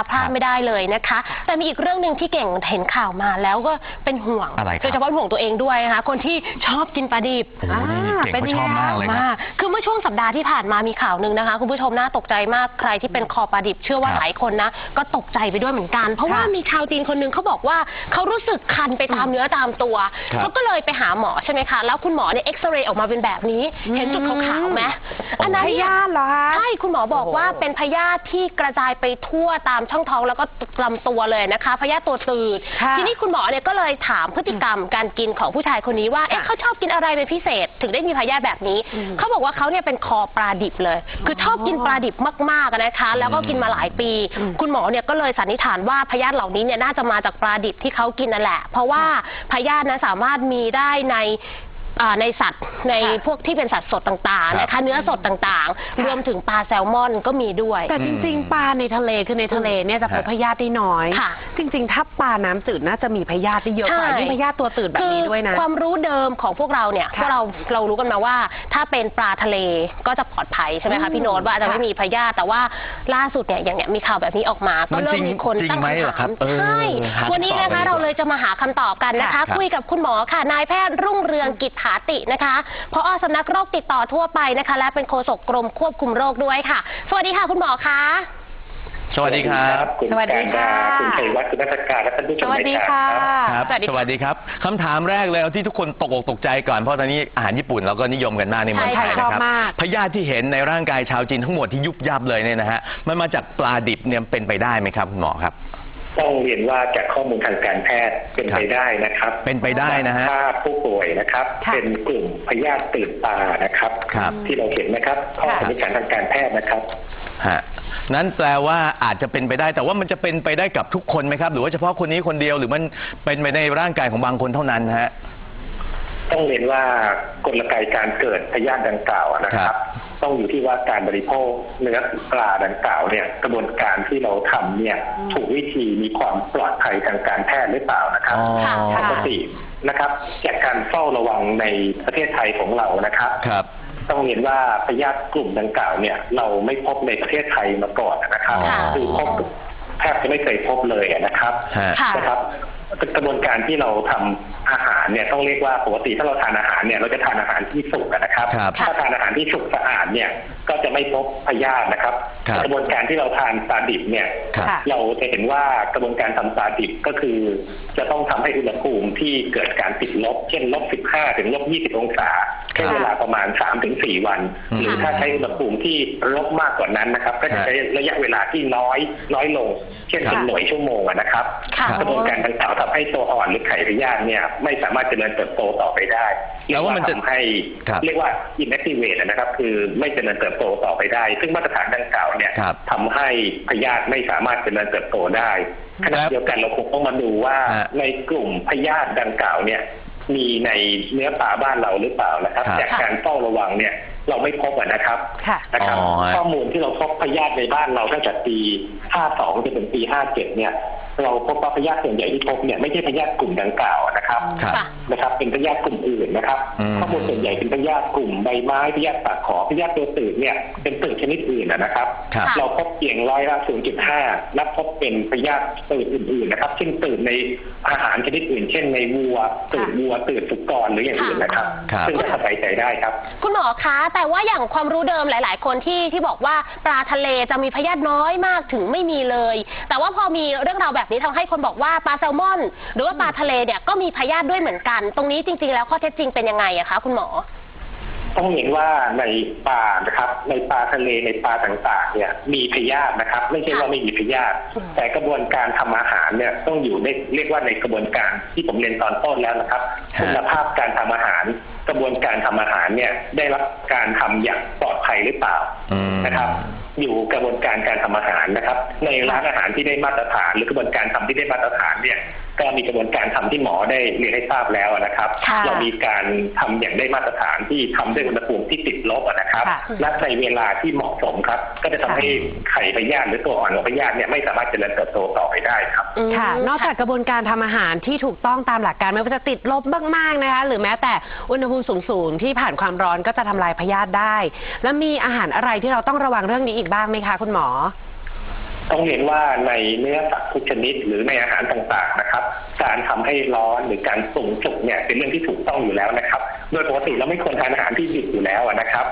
นะคะพลาดไม่ได้เลยนะคะ แต่มีอีกเรื่องหนึ่งที่เก่งเห็นข่าวมาแล้วก็เป็นห่วงอะไรครับโดยเฉพาะห่วงตัวเองด้วยนะคะคนที่ชอบกินปลาดิบโอ้โหนี่เก่งเขาชอบมากเลยครับมากคือเมื่อช่วงสัปดาห์ที่ผ่านมามีข่าวหนึ่งนะคะคุณผู้ชมน่าตกใจมากใครที่เป็นคอปลาดิบเชื่อว่าครับ หลายคนนะก็ตกใจไปด้วยเหมือนกัน เพราะว่ามีชาวจีนคนหนึ่งเขาบอกว่าเขารู้สึกคันไปตามเนื้อตามตัวครับเขาก็เลยไปหาหมอใช่ไหมคะแล้วคุณหมอเนี่ยเอ็กซเรย์ออกมาเป็นแบบนี้ เห็นจุดขาวๆไหมอันนั้นพเนี่ย ยาธิเหรอคะ ใช่ คุณหมอบอกว่าเป็นพยาธิที่กระจายไปทั่วตามช่องท้องแล้วก็ลำตัวเลยนะคะพยาธิตัวตืด ค่ะทีนี้คุณหมอเนี่ยก็เลยถามพฤติกรรมการกินของผู้ชายคนนี้ว่า เอ๊ะเขาชอบกินอะไรเป็นพิเศษ ถึงได้มีพยาธิแบบนี้ เขาบอกว่าเขาเนี่ยเป็นคอปลาดิบเลย คือชอบกินปลาดิบมากๆอะนะคะ แล้วก็กินมาหลายปี คุณหมอเนี่ยก็เลยสันนิษฐานว่าพยาธิเหล่านี้เนี่ยน่าจะมาจากปลาดิบที่เขากินนั่นแหละ เพราะว่าพยาธินั้นสามารถมีได้ใน อ่าในสัตว์ในค่ะพวกที่เป็นสัตว์สดต่างๆนะคะเนื้อสดต่างๆ รวมถึงปลาแซลมอนก็มีด้วย แต่จริง ๆ ปลาในทะเลคือในทะเลเนี่ยจะพบฮะพยาธิได้น้อย ค่ะ จริง ๆ ถ้าปลาน้ำจืดน่าจะมีพยาธิได้เยอะกว่าใช่ยิ่งพยาธิตัวตืดแบบนี้ด้วยนะ คือความรู้เดิมของพวกเราเนี่ยค่ะพวกเราเรารู้กันมาว่า ถ้าเป็นปลาทะเลก็จะปลอดภัยใช่ไหมอืคะมพี่โน้ตว่าจะค่ะไม่มีพยาธิแต่ว่าล่าสุดเนี่ยอย่างเนี้ยมีข่าวแบบนี้ออกมา ก็มันเริ่จริมงมีคนจริงตั้งไหมเหรอคำครัถาบมเออใช่หาวันนี้คำตอบนะคะกันดีกว่าเราเลยจะมาหาคำตอบกันนะคะ ค่ะคุยกับคุณหมอค่ะนายแพทย์รุ่งเรืองกิจผาตินะคะพอสำนักโรคติดต่อทั่วไปนะคะ และเป็นโฆษกกรมควบคุมโรคด้วยค่ะ สวัสดีค่ะคุณหมอคะสวัสดีครับคุณสวัสดีค่ะการดาคุณชัยวัฒน์คุณนักการและท่านผู้ชสมวัสดีรายค่ะการครับครับสวัสดีค่ะสวัสดีครับคำถามแรกเลยเอาที่ทุกคนตกอกตกใจก่อนเพราะตอนนี้อาหารญี่ปุ่นเราก็นิยมกันมากในเมืองไทยใช่นะชอบครับมากพยาธิที่เห็นในร่างกายชาวจีนทั้งหมดที่ยุบยับเลยเนี่ยนะฮะมันมาจากปลาดิบเนี่ยเป็นไปได้ไหมครับคุณหมอครับ ต้องเรียนว่าจากข้อมูลทางการแพทย์เป็นไปได้นะครับเป็นไปได้นะฮะถ้าผู้ป่วยนะครับ ค่ะเป็นกลุ่มพยาธิตื่นตานะครับ ครับ ที่เราเห็นนะครับข้อค่ะ สันนิษฐานทางการแพทย์นะครับ ฮะนั้นแปลว่าอาจจะเป็นไปได้แต่ว่ามันจะเป็นไปได้กับทุกคนไหมครับ หรือว่าเฉพาะคนนี้คนเดียวหรือมันเป็นไปในร่างกายของบางคนเท่านั้นฮะ ต้องเรียนว่ากลไกการเกิดพยาธิดังกล่าวนะคครัรับบต้องอยู่ที่ว่าการบริโภคเนื้อปลาดังกล่าวเนี่ยกระบวนการที่เราทำเนี่ยถูกวิธีมีความปลอดภัยทางการแพทย์หรือเปล่านะครับอ๋อค่ะปกตินะครับจากการเฝ้าระวังในประเทศไทยของเรานะครับครับต้องเรียนว่าพยาธิกลุ่มดังกล่าวเนี่ย เราไม่พบในประเทศไทยมาก่อนนะครับค่ะคือพบแทบจะไม่เคยพบเลยนะครับฮะค่ะนะครับ กระบวนการที่เราทำอาหารเนี่ยต้องเรียกว่าปกติถ้าเราทานอาหารเนี่ยเราจะทานอาหารที่สุกอะนะครับครับ ถ้าทานอาหารที่สุกสะอาดเนี่ยก็จะไม่พบพยาธินะครับครับกระบวนการที่เราทานปลาดิบเนี่ยครับค่ะเราจะเห็นว่ากระบวนการทำปลาดิบก็คือ จะต้องทำให้อุณหภูมิที่เกิดการติดลบ เช่นลบ 15 ถึงลบ 20 องศา ใช้เวลาประมาณ3ถึง4วันอืมหรือถ้าใช้อุณหภูมิที่ลบมากกว่านั้นนะครับ ก็จะใช้ระยะเวลาที่น้อยน้อยลง เช่นครับเป็นหน่วยชั่วโมงอะนะครับค่ะกระบวนการดังกล่าวทำให้ตัวอ่อนหรือไข่พยาธิเนี่ยไม่สามารถเจริญเติบโตต่อไปได้แล้วว่ามันจะเรียกทำให้ครับเรียกว่า inactivate นะครับ คือไม่เจริญเติบโตต่อไปได้ ซึ่งมาตรฐานดังกล่าวเนี่ยครับทำให้พยาธิไม่สามารถเจริญเติบโตได้ขณะเดียวกันเราคงต้องมาดูว่าฮะในกลุ่มพยาธิดังกล่าวเนี่ย มีในเนื้อปลาบ้านเราหรือเปล่านะครับ ครับจากการเฝ้าระวังเนี่ยเราไม่พบอะนะครับค่ะ นะครับ อ๋อฮะข้อมูลที่เราพบพยาธิในบ้านเราตั้งแต่ปี 52จนถึงปี 57 เนี่ย เราพบว่าพยาธิส่วนใหญ่ที่พบเนี่ยไม่ใช่พยาธิกลุ่มดังกล่าวนะครับครับค่ะนะครับ เป็นพยาธิกลุ่มอื่นนะครับอืม ข้อมูลส่วนใหญ่เป็นพยาธิกลุ่มใบไม้พยาธิปากขอพยาธิตัวตืดเนี่ยเป็นตืดชนิดอื่นนะนะครับ ครับเราพบเพียงร้อยละ 0.5และพบเป็นพยาธิตืดอื่นๆ นะครับ เช่นตืดในอาหารชนิดอื่น เช่นในวัวตืดวัวตืดสุกรหรืออย่างอื่นนะครับครับซึ่งก็สบายใจได้ครับ คุณหมอคะ แต่ว่าอย่างความรู้เดิมหลาย ๆ คนที่ที่บอกว่าปลาทะเลจะมีพยาธิน้อยมากถึงไม่มีเลย แต่ว่าพอมีเรื่องราวแบบนี้ทำให้คนบอกว่าปลาแซลมอน หรือว่าปลาทะเลเนี่ยก็มีพยาธิด้วยเหมือนกัน ตรงนี้จริงๆแล้วข้อเท็จจริงเป็นยังไงอะคะคุณหมอ ต้องเห็นว่าในปลานะครับ ในปลาทะเลในปลาต่างๆ เนี่ย มีพยาธินะครับ ไม่ใช่ว่าไม่มีพยาธิอืมแต่กระบวนการทำอาหารเนี่ยต้องอยู่ในเรียกว่าในกระบวนการที่ผมเรียนตอนต้นแล้วนะครับฮะคุณภาพการทำอาหาร กระบวนการทำอาหารเนี่ยได้รับการทำอย่างปลอดภัยหรือเปล่าอืมนะครับอยู่กระบวนการการทำอาหารนะครับ ในร้านอาหารที่ได้มาตรฐาน หรือกระบวนการทำที่ได้มาตรฐานเนี่ยก็มีกระบวนการทำที่หมอได้เรียนให้ทราบแล้วนะครับค่ะเรามีการทำอย่างได้มาตรฐานที่ทำด้วยอุณหภูมิที่ติดลบอะนะครับค่ะและในเวลาที่เหมาะสมครับ ก็จะทำให้ไข่พยาธิหรือตัวอ่อนของพยาธิเนี่ยไม่สามารถเจริญเติบโตต่อไปได้ครับอืมค่ะ นอกจากกระบวนการทำอาหารที่ถูกต้องตามหลักการไม่ว่าจะติดลบมากๆนะคะ หรือแม้แต่อุณหภูมิสูงๆที่ผ่านความร้อนก็จะทำลายพยาธิได้ แล้วมีอาหารอะไรที่เราต้องระวังเรื่องนี้อีกบ้างไหมคะ คุณหมอต้องเรียนว่าในเนื้อสัตว์ทุกชนิดหรือในอาหารต่างๆนะครับการทำ ให้ร้อนหรือการปรุงสุกเนี่ยเป็นเรื่องที่ถูกต้องอยู่แล้วนะครับ โดยปกติเราไม่ควรทานอาหารที่ดิบอยู่แล้วนะครับ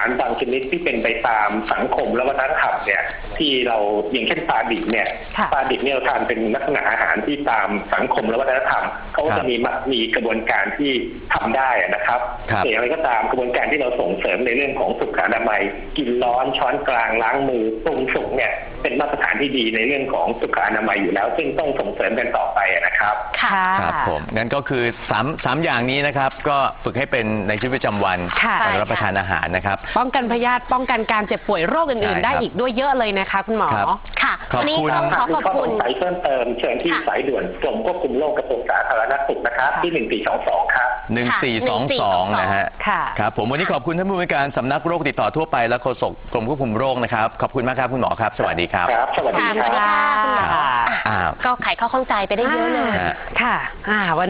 าหารบางชนิดที่เป็นไปตามสังคมและวัฒนธรรมเนี่ยที่เราอย่างเช่นปลาดิบเนี่ยค่ะ ปลาดิบเนี่ยเราทานเป็นลักษณะอาหารที่ตามสังคมและวัฒนธรรมเขาก็ครัจะบมีมามีกระบวนการที่ทำได้อะนะครับครับ แต่อย่างไรก็ตามกระบวนการที่เราส่งเสริมในเรื่องของสุขอนามัย กินร้อนช้อนกลางล้างมือปรุงสุกเนี่ยเป็นมาตรฐานที่ดีในเรื่องของสุขอนามัยอยู่แล้ว ซึ่งต้องส่งเสริมกันต่อไปอะนะครับ ค่ะ ครับผมงั้นก็คือสามสามอย่างนี้นะครับ ก็ฝึกให้เป็นในชีวิตประจำวันค่ะ การรับประทานอาหารนะครับป้องกันพยาธิป้องกันการเจ็บป่วยโรคอื่นๆ ได้ได้ครับอีกด้วยเยอะเลยนะคะ คุณหมอ ครับ ค่ะ ขอบวันนี้คุณ ต้องขอหากขมีอบข้อคุสณงสัยเพิ่มเติมเชิญที่ค่ะ สายด่วนกรมควบคุมโรคกระทรวงสาธารณสุขนะครับ ที่ 1422 ครับ หนึ่งสี่สองสองนะฮะค่ะ ครับ ผมวันนี้ขอบคุณท่านผู้บริการสำนักโรคติดต่อทั่วไปและโฆษกกรมควบคุมโรคนะครับ ขอบคุณมากครับคุณหมอครับ สวัสดีครับ ครับ สวัสดีค่ะคสวัสดีรับ ค่ะคุณหมอค่ะอะอ้าวก็ไขข้อข้องใจไปได้เยอะเลยฮะค่ะ อ่าวัน